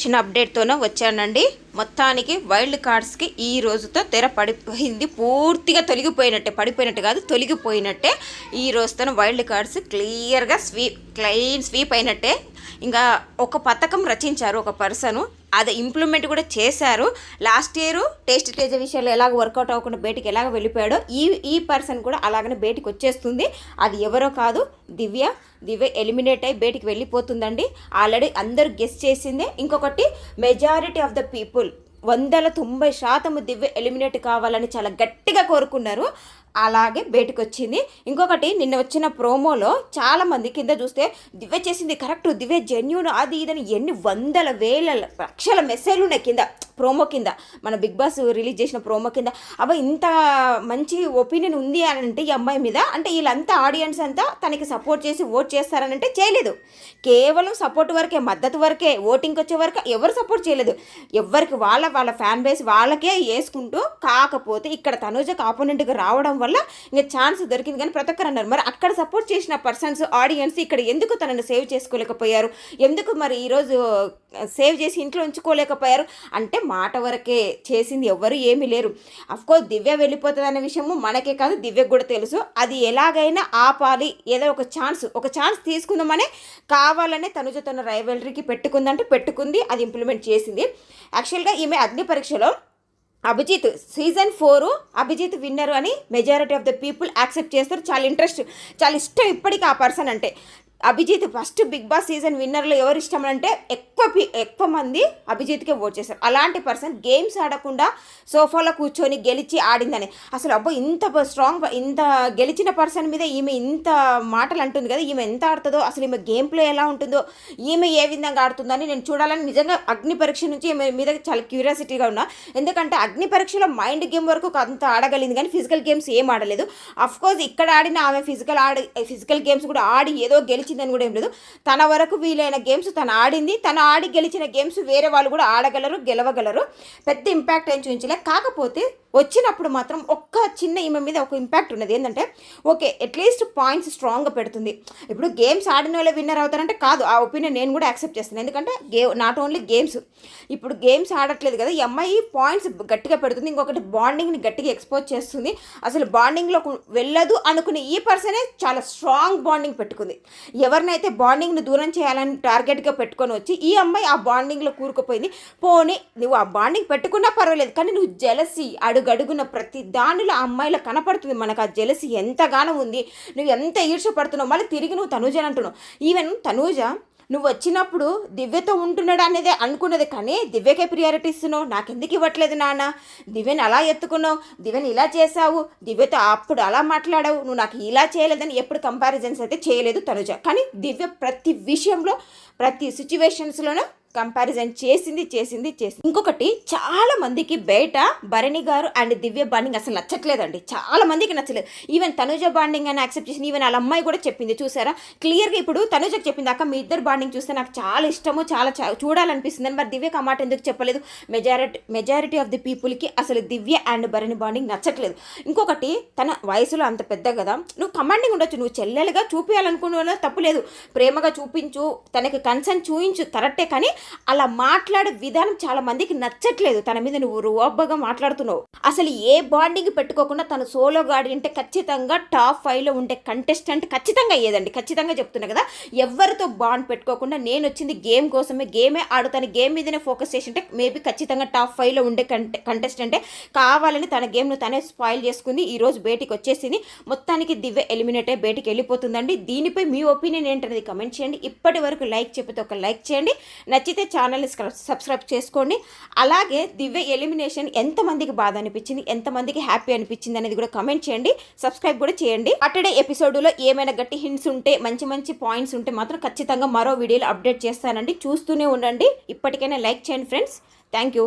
చిన్న అప్డేట్తోనే వచ్చానండి. మొత్తానికి వైల్డ్ కార్డ్స్కి ఈ రోజుతో తెర పడిపోయింది. పూర్తిగా తొలగిపోయినట్టే పడిపోయినట్టు కాదు తొలగిపోయినట్టే. ఈ రోజుతో వైల్డ్ కార్డ్స్ క్లియర్గా స్వీప్ క్లైన్ స్వీప్ అయినట్టే. ఇంకా ఒక పథకం రచించారు ఒక పర్సన్ అది ఇంప్లిమెంట్ కూడా చేశారు. లాస్ట్ ఇయర్ టేస్ట్ తేజ విషయాలు ఎలాగ వర్కౌట్ అవ్వకుండా బయటికి ఎలాగ వెళ్ళిపోయాడో ఈ ఈ పర్సన్ కూడా అలాగనే బయటికి వచ్చేస్తుంది. అది ఎవరో కాదు దివ్య. దివ్య ఎలిమినేట్ అయి బయటికి వెళ్ళిపోతుందండి. ఆల్రెడీ అందరూ గెస్ చేసిందే. ఇంకొకటి మెజారిటీ ఆఫ్ ద పీపుల్ వందల తొంభై శాతం దివ్య ఎలిమినేట్ కావాలని చాలా గట్టిగా కోరుకున్నారు. అలాగే బయటకు వచ్చింది ఇంకొకటి నిన్న వచ్చిన ప్రోమోలో చాలామంది కింద చూస్తే దివ్య చేసింది కరెక్ట్ దివ్య జెన్యున్ అది ఇదని ఎన్ని వందల వేల లక్షల మెసేజ్లు ఉన్నాయి కింద ప్రోమో కింద. మన బిగ్ బాస్ రిలీజ్ చేసిన ప్రోమో కింద. అబ్బా ఇంత మంచి ఒపీనియన్ ఉంది అని అంటే ఈ అమ్మాయి మీద అంటే వీళ్ళంతా ఆడియన్స్ అంతా తనకి సపోర్ట్ చేసి ఓట్ చేస్తారని అంటే చేయలేదు. కేవలం సపోర్ట్ వరకే మద్దతు వరకే ఓటింగ్కి వచ్చే వరకు ఎవరు సపోర్ట్ చేయలేదు. ఎవరికి వాళ్ళ వాళ్ళ ఫ్యాన్ బేస్ వాళ్ళకే వేసుకుంటూ కాకపోతే ఇక్కడ తనుజకు ఆపోనెంట్గా రావడం వల్ల ఇంకా ఛాన్స్ దొరికింది. కానీ ప్రతి ఒక్కరు అన్నారు మరి అక్కడ సపోర్ట్ చేసిన పర్సన్స్ ఆడియన్స్ ఇక్కడ ఎందుకు తనను సేవ్ చేసుకోలేకపోయారు? ఎందుకు మరి ఈరోజు సేవ్ చేసి ఇంట్లో ఉంచుకోలేకపోయారు? అంటే మాట వరకే చేసింది ఎవ్వరు ఏమీ లేరు. అఫ్కోర్స్ దివ్య వెళ్ళిపోతుంది అనే విషయము మనకే కాదు దివ్యకు కూడా తెలుసు. అది ఎలాగైనా ఆపాలి. ఏదో ఒక ఛాన్స్ ఒక ఛాన్స్ తీసుకుందామనే కావాలనే తనుజ తన రైవలరీకి పెట్టుకుందంటే పెట్టుకుంది అది ఇంప్లిమెంట్ చేసింది. యాక్చువల్గా ఈమె అగ్ని పరీక్షలో Abhijeet season four Abhijeet winner అని majority of the people accept చేస్తారు. చాలా ఇంట్రెస్ట్ చాలా ఇష్టం ఇప్పటికీ ఆ పర్సన్ అంటే. Abhijeet first big boss season విన్నర్లో ఎవరు ఇష్టం అంటే ఎక్కువ పి ఎక్కువ మంది అభిజిత్కే ఓట్ చేశారు. అలాంటి పర్సన్ గేమ్స్ ఆడకుండా సోఫాలో కూర్చొని గెలిచి ఆడిందని. అసలు అబ్బో ఇంత స్ట్రాంగ్ ఇంత గెలిచిన పర్సన్ మీద ఈమె ఇంత మాటలు అంటుంది కదా ఈమె ఎంత ఆడుతుందో అసలు ఈమె గేమ్ ప్లే ఎలా ఉంటుందో ఈమె ఏ విధంగా ఆడుతుందని నేను చూడాలని నిజంగా అగ్ని పరీక్ష నుంచి ఈమె మీద చాలా క్యూరియాసిటీగా ఉన్నా. ఎందుకంటే అగ్ని పరీక్షలో మైండ్ గేమ్ వరకు అంత ఆడగలిగింది కానీ ఫిజికల్ గేమ్స్ ఏం ఆడలేదు. అఫ్కోర్స్ ఇక్కడ ఆడిన ఆమె ఫిజికల్ ఆడి ఫిజికల్ గేమ్స్ కూడా ఆడి ఏదో గెలిచి గెలిచిందని కూడా ఏం లేదు. తన వరకు వీలైన గేమ్స్ తను ఆడింది. తను ఆడి గెలిచిన గేమ్స్ వేరే వాళ్ళు కూడా ఆడగలరు గెలవగలరు. పెద్ద ఇంపాక్ట్ ఏం చూపించలే. కాకపోతే వచ్చినప్పుడు మాత్రం ఒక్క చిన్న ఈమె మీద ఒక ఇంపాక్ట్ ఉన్నది. ఏంటంటే ఓకే అట్లీస్ట్ పాయింట్స్ స్ట్రాంగ్గా పెడుతుంది. ఇప్పుడు గేమ్స్ ఆడిన వాళ్ళే విన్నర్ అవుతారంటే కాదు ఆ ఒపీనియన్ నేను కూడా యాక్సెప్ట్ చేస్తాను. ఎందుకంటే గే నాట్ ఓన్లీ గేమ్స్ ఇప్పుడు గేమ్స్ ఆడట్లేదు కదా ఈ అమ్మాయి పాయింట్స్ గట్టిగా పెడుతుంది. ఇంకొకటి బాండింగ్ని గట్టిగా ఎక్స్పోజ్ చేస్తుంది. అసలు బాండింగ్లో వెళ్ళదు అనుకునే ఈ పర్సనే చాలా స్ట్రాంగ్ బాండింగ్ పెట్టుకుంది. ఎవరినైతే బాండింగ్ను దూరం చేయాలని టార్గెట్గా పెట్టుకొని వచ్చి ఈ అమ్మాయి ఆ బాండింగ్లో కూరుకుపోయింది. పోనీ నువ్వు ఆ బాండింగ్ పెట్టుకున్నా పర్వాలేదు కానీ నువ్వు జలసి అడుగడుగున ప్రతి దానిలో ఆ అమ్మాయిలో కనపడుతుంది మనకు ఆ జలసి ఎంతగానో ఉంది. నువ్వు ఎంత ఈర్షపడుతున్నావు మళ్ళీ తిరిగి నువ్వు తనూజ అని అంటున్నావు. ఈవెన్ తనూజ నువ్వు వచ్చినప్పుడు దివ్యతో ఉంటున్నాడు అనేది అనుకున్నది కానీ దివ్యకే ప్రియారిటీ ఇస్తున్నావు. నాకెందుకు ఇవ్వట్లేదు నాన్న? దివ్యని అలా ఎత్తుకున్నావు. దివ్యని ఇలా చేసావు దివ్యతో అప్పుడు అలా మాట్లాడావు. నువ్వు నాకు ఇలా చేయలేదని ఎప్పుడు కంపారిజన్స్ అయితే చేయలేదు తనుజ. కానీ దివ్య ప్రతి విషయంలో ప్రతి సిచ్యువేషన్స్లోనూ కంపారిజన్ చేసింది చేసింది చేసింది. ఇంకొకటి చాలా మందికి బయట Bharani garu and Divya bonding అసలు నచ్చట్లేదండి. చాలా మందికి నచ్చలేదు. ఈవెన్ తనుజ బాండింగ్ అని యాక్సెప్ట్ చేసింది. ఈవెన్ వాళ్ళ అమ్మాయి కూడా చెప్పింది చూసారా? క్లియర్గా ఇప్పుడు తనుజకి చెప్పింది అక్క మీ ఇద్దరు బాండింగ్ చూస్తే నాకు చాలా ఇష్టము చాలా చూడాలనిపిస్తుంది. మరి దివ్యకు ఆ మాట ఎందుకు చెప్పలేదు? మెజారిటీ మెజారిటీ ఆఫ్ ది పీపుల్కి అసలు దివ్య అండ్ భరణి బాండింగ్ నచ్చట్లేదు. ఇంకొకటి తన వయసులో అంత పెద్ద కదా నువ్వు కమాండింగ్ ఉండొచ్చు. నువ్వు చెల్లెలుగా చూపించాలనుకున్న తప్పు లేదు. ప్రేమగా చూపించు తనకి కన్సర్న్ చూపించు కరెక్టే. కానీ అలా మాట్లాడే విధానం చాలా మందికి నచ్చట్లేదు. తన మీద నువ్వు రోబ్బగా మాట్లాడుతున్నావు. అసలు ఏ బాండింగ్ పెట్టుకోకుండా తన సోలో గాడి అంటే ఖచ్చితంగా టాప్ ఫైవ్లో ఉండే కంటెస్టెంట్ ఖచ్చితంగా అయ్యేదండి. ఖచ్చితంగా చెప్తున్నా కదా. ఎవరితో బాండ్ పెట్టుకోకుండా నేను వచ్చింది గేమ్ కోసమే గేమే ఆడుతాను గేమ్ మీదనే ఫోకస్ చేసి అంటే మేబీ ఖచ్చితంగా టాప్ ఫైవ్లో ఉండే కంటె కంటెస్టెంటే కావాలని తన గేమ్ను తనే స్పాయిల్ చేసుకుంది. ఈరోజు బయటికి వచ్చేసింది. మొత్తానికి దివ్య ఎలిమినేట్ అయ్యి బయటికి వెళ్ళిపోతుందండి. దీనిపై మీ ఒపీనియన్ ఏంటనేది కమెంట్ చేయండి. ఇప్పటి వరకు లైక్ చెప్పితే ఒక లైక్ చేయండి. నచ్చితే ఛానల్ని సబ్స్క్రైబ్ చేసుకోండి. అలాగే దివ్య ఎలిమినేషన్ ఎంతమందికి బాధ అనిపించింది ఎంతమందికి హ్యాపీ అనిపించింది అనేది కూడా కమెంట్ చేయండి. సబ్స్క్రైబ్ కూడా చేయండి. అటడే ఎపిసోడ్లో ఏమైనా గట్టి హింట్స్ ఉంటే మంచి మంచి పాయింట్స్ ఉంటే మాత్రం ఖచ్చితంగా మరో వీడియోలో అప్డేట్ చేస్తానండి. చూస్తూనే ఉండండి. ఇప్పటికైనా లైక్ చేయండి ఫ్రెండ్స్. Thank you.